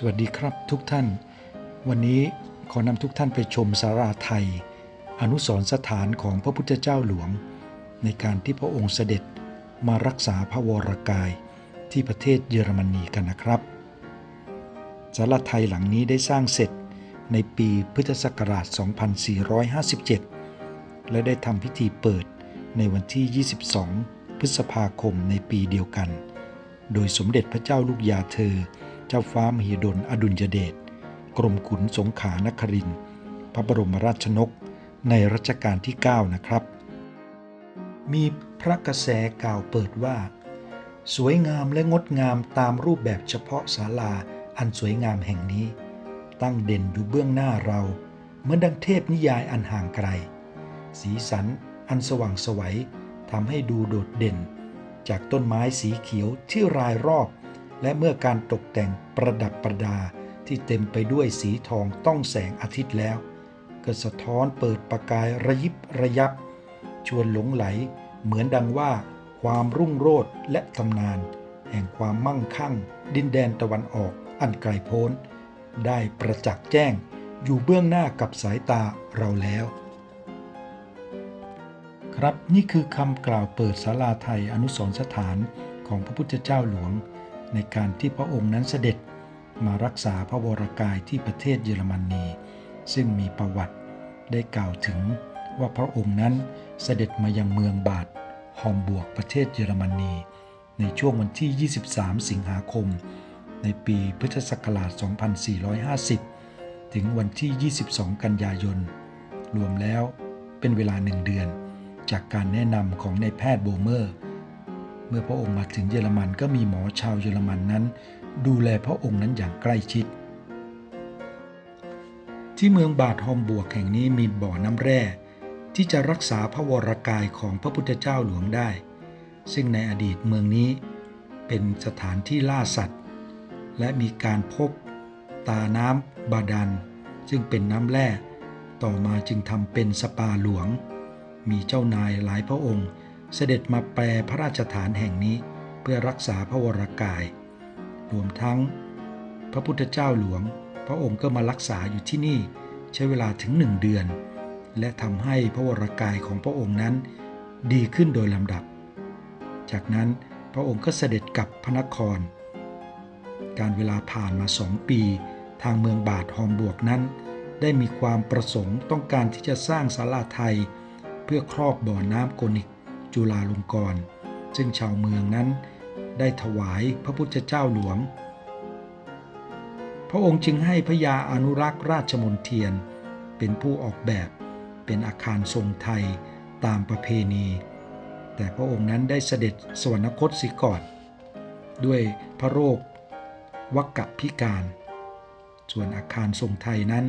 สวัสดีครับทุกท่าน วันนี้ขอนำทุกท่านไปชมสาราไทย อนุสรสถานของพระพุทธเจ้าหลวง ในการที่พระองค์เสด็จมารักษาพระวรกายที่ประเทศเยอรมนีกันนะครับสาราไทยหลังนี้ได้สร้างเสร็จในปีพุทธศักราช 2457 และได้ทำพิธีเปิดในวันที่ 22 พฤษภาคมในปีเดียวกัน โดยสมเด็จพระเจ้าลูกยาเธอ เจ้าฟ้ามหิดลอดุลยเดชกรมขุนสงขานครินพระบรมราชนกในรัชกาลที่ 9 นะครับ มีพระกระแสกล่าวเปิดว่า สวยงามและงดงามตามรูปแบบเฉพาะศาลาอันสวยงามแห่งนี้ ตั้งเด่นอยู่เบื้องหน้าเราเหมือนดังเทพนิยายอันห่างไกล สีสันอันสว่างไสวัยทำให้ดูโดดเด่น จากต้นไม้สีเขียวที่รายรอบ และเมื่อการตกแต่งประดับประดาที่เต็มไปด้วยสีทองต้องแสงอาทิตย์แล้ว ก็สะท้อนเปิดประกายระยิบระยับ ชวนหลงไหลเหมือนดังว่า ความรุ่งโรจน์และตำนาน แห่งความมั่งคั่ง ดินแดนตะวันออกอันไกลโพ้น ได้ประจักษ์แจ้งอยู่เบื้องหน้ากับสายตาเราแล้ว ครับนี่คือคำกล่าวเปิดศาลาไทยอนุสรสถานของพระพุทธเจ้าหลวง ในการที่พระองค์นั้นเสด็จมารักษาพระวรกายที่ประเทศเยอรมนี ซึ่งมีประวัติได้กล่าวถึงว่าพระองค์นั้นเสด็จมายังเมืองบาดฮอมบวกประเทศเยอรมนี ในช่วงวันที่ 23 สิงหาคม ในปีพุทธศักราช 2450 ถึงวันที่ 22 กันยายน รวมแล้วเป็นเวลาหนึ่งเดือน จากการแนะนำของนายแพทย์โบเมอร์ เมื่อพระองค์มาถึงเยอรมันก็มีหมอชาวเยอรมันนั้น ดูแลพระองค์นั้นอย่างใกล้ชิด ที่เมืองบาดฮอมบวกแห่งนี้มีบ่อน้ำแร่ ที่จะรักษาพระวรกายของพระพุทธเจ้าหลวงได้ ซึ่งในอดีตเมืองนี้เป็นสถานที่ล่าสัตว์ และมีการพบตาน้ำบาดาลซึ่งเป็นน้ำแร่ ต่อมาจึงทำเป็นสปาหลวง มีเจ้านายหลายพระองค์ เสด็จมาแปลพระราชฐานแห่งนี้เพื่อรักษาพระวรกาย รวมทั้ง พระพุทธเจ้าหลวง พระองค์ก็มารักษาอยู่ที่นี่ใช้เวลาถึงหนึ่งเดือน และทำให้พระวรกายของพระองค์นั้นดีขึ้นโดยลำดับ จากนั้นพระองค์ก็เสด็จกลับพระนคร การเวลาผ่านมาสองปี ทางเมืองบาทฮอมบวกนั้น ได้มีความประสงค์ต้องการที่จะสร้างศาลาไทย เพื่อครอบบ่อน้ำโกนิก จุฬาลงกรณ์ซึ่งชาวเมืองนั้นได้ถวายพระพุทธเจ้าหลวง พระองค์จึงให้พระยาอนุรักษ์ราชมนเทียน เป็นผู้ออกแบบเป็นอาคารทรงไทยตามประเพณี แต่พระองค์นั้นได้เสด็จสวรรคตสิก่อน ด้วยพระโรควักกะพิการ ส่วนอาคารทรงไทยนั้น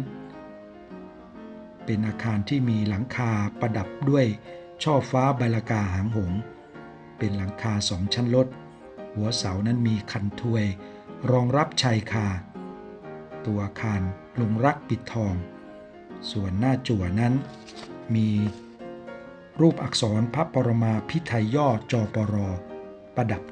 เป็นอาคารที่มีหลังคาประดับด้วย ช่อฟ้าใบลากาหางหง เป็นหลังคาสองชั้นลด หัวเสานั้นมีคันถวย รองรับชายคา ตัวอาคารลงรักปิดทอง ส่วนหน้าจั่วนั้น มีรูปอักษรพระปรมาพิไทยย่อจอปรประดับ